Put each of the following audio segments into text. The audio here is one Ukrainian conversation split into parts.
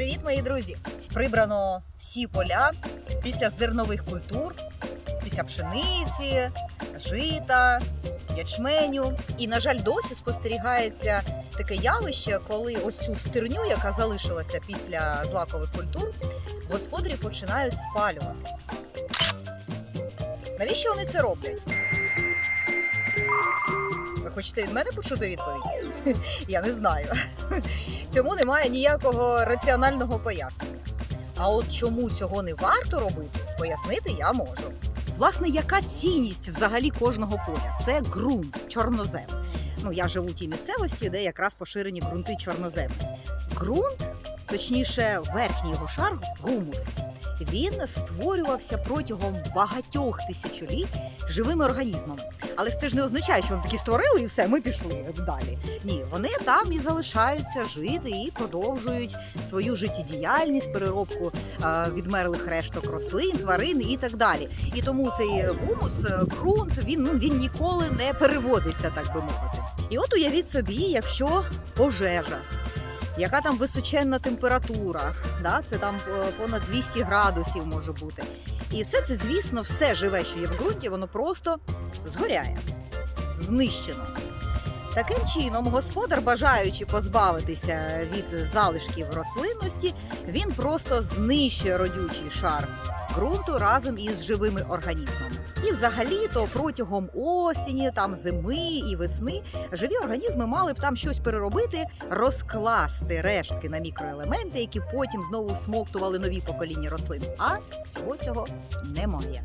Привіт, мої друзі! Прибрано всі поля після зернових культур, після пшениці, жита, ячменю. І, на жаль, досі спостерігається таке явище, коли ось цю стерню, яка залишилася після злакових культур, господарі починають спалювати. Навіщо вони це роблять? Ви хочете від мене почути відповідь? Я не знаю. Цьому немає ніякого раціонального пояснення. А от чому цього не варто робити, пояснити я можу. Власне, яка цінність взагалі кожного поля? Це ґрунт, чорнозем. Ну, я живу в тій місцевості, де якраз поширені ґрунти чорноземи. Ґрунт, точніше, верхній його шар, гумус, він створювався протягом багатьох тисячоліть живими організмами. Але ж це ж не означає, що вони такі створили і все, ми пішли далі. Ні, вони там і залишаються жити і продовжують свою життєдіяльність, переробку е, відмерлих решток рослин, тварин і так далі. І тому цей гумус, е, ґрунт, він ну він ніколи не переводиться, так би мовити. І от уявіть собі, якщо пожежа. Яка там височенна температура, да? це там е, понад 200 градусів може бути. І все це, звісно, все живе, що є в ґрунті, воно просто згоряє, знищено. Таким чином, господар, бажаючи позбавитися від залишків рослинності, він просто знищує родючий шар ґрунту разом із живими організмами. І взагалі-то протягом осені, там зими і весни живі організми мали б там щось переробити, розкласти рештки на мікроелементи, які потім знову всмоктували нові покоління рослин. А всього цього немає.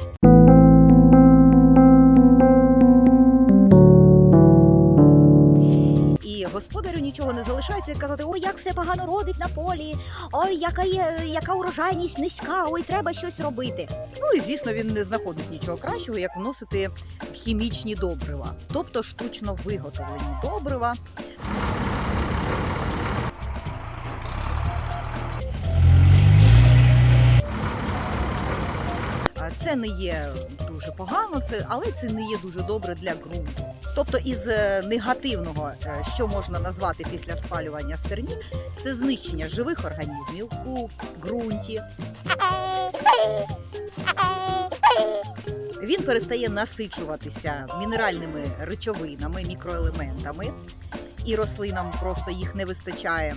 Господарю нічого не залишається як казати: ой, як все погано родить на полі, ой, яка є, яка урожайність низька, ой, треба щось робити. Ну і звісно, він не знаходить нічого кращого, як вносити хімічні добрива, тобто штучно виготовлені добрива. Це не є дуже погано, це але це не є дуже добре для ґрунту. Тобто, із е, негативного, е, що можна назвати після спалювання стерні, це знищення живих організмів у ґрунті. Він перестає насичуватися мінеральними речовинами, мікроелементами, і рослинам просто їх не вистачає.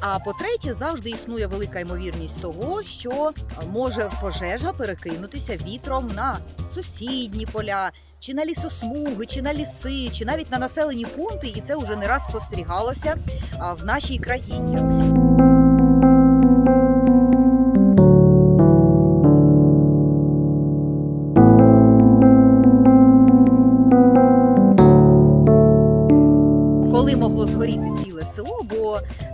А по-третє, завжди існує велика ймовірність того, що може пожежа перекинутися вітром на сусідні поля, чи на лісосмуги, чи на ліси, чи навіть на населені пункти, і це вже не раз спостерігалося в нашій країні.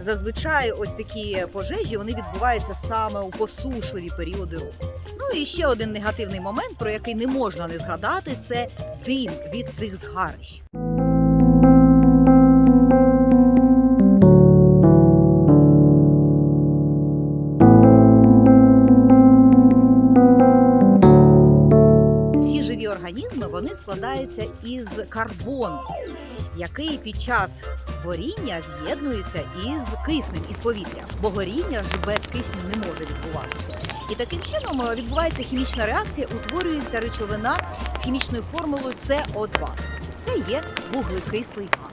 Зазвичай ось такі пожежі вони відбуваються саме у посушливі періоди року. Ну і ще один негативний момент, про який не можна не згадати, це дим від цих згарищ. Всі живі організми вони складаються із карбону, який під час горіння з'єднується із киснем із повітря, бо горіння ж без кисню не може відбуватися. І таким чином е, відбувається хімічна реакція, утворюється речовина з хімічною формулою СО2. Це є вуглекислий газ.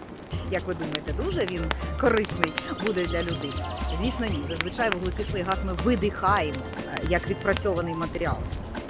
Як ви думаєте, дуже він корисний буде для людини? Звісно, ні. Зазвичай вуглекислий газ ми видихаємо е, як відпрацьований матеріал.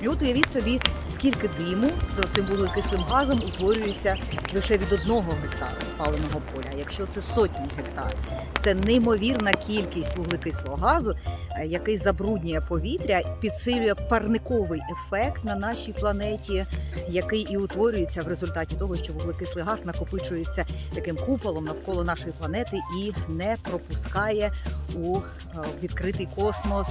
І уявіть собі, скільки диму з цим вуглекислим газом утворюється лише від одного гектара спаленого поля. Якщо це сотні гектарів, це неймовірна кількість вуглекислого газу, е, який забруднює повітря, підсилює парниковий ефект на нашій планеті, який і утворюється в результаті того, що вуглекислий газ накопичується таким куполом навколо нашої планети і не пропускає у е, відкритий космос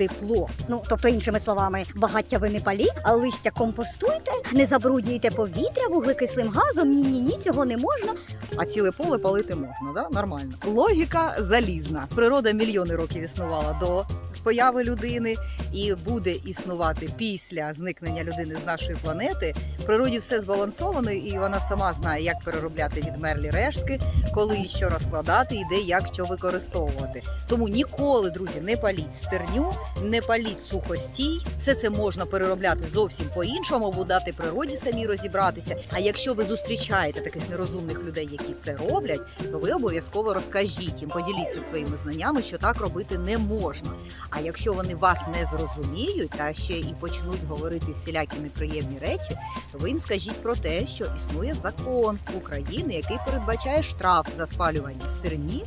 тепло. Ну, тобто, іншими словами, багаття ви а листя компостуйте, не забруднюйте повітря вуглекислим газом. Ні, ні, ні, цього не можна. а ціле поле палити можна, да? нормально. Логіка залізна. Природа мільйони років існувала до появи людини і буде існувати після зникнення людини з нашої планети. В природі все збалансовано, і вона сама знає, як переробляти відмерлі рештки, коли і що розкладати, і де як що використовувати. Тому ніколи, друзі, не паліть стерню, не паліть сухостій. Все це можна переробляти зовсім по-іншому, або дати природі самі розібратися. А якщо ви зустрічаєте таких нерозумних людей, які це роблять, то ви обов'язково розкажіть їм, поділіться своїми знаннями, що так робити не можна. А якщо вони вас не зрозуміють та ще і почнуть говорити всілякі неприємні речі, то ви їм скажіть про те, що існує закон України, який передбачає штраф за спалювання стерні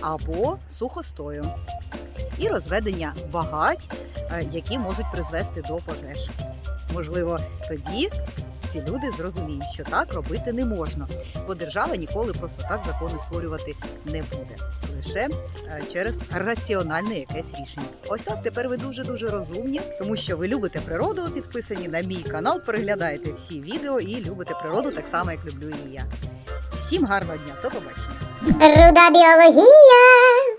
або сухостою і розведення багать, е, які можуть призвести до пожеж. Можливо, тоді ці люди зрозуміють, що так робити не можна, бо держава ніколи просто так закони створювати не буде, лише е, через раціональне якесь рішення. Ось так тепер ви дуже дуже розумні, тому що ви любите природу, підписані на мій канал, переглядаєте всі відео і любите природу так само, як люблю і я. Всім гарного дня, до побачення! Руда біологія.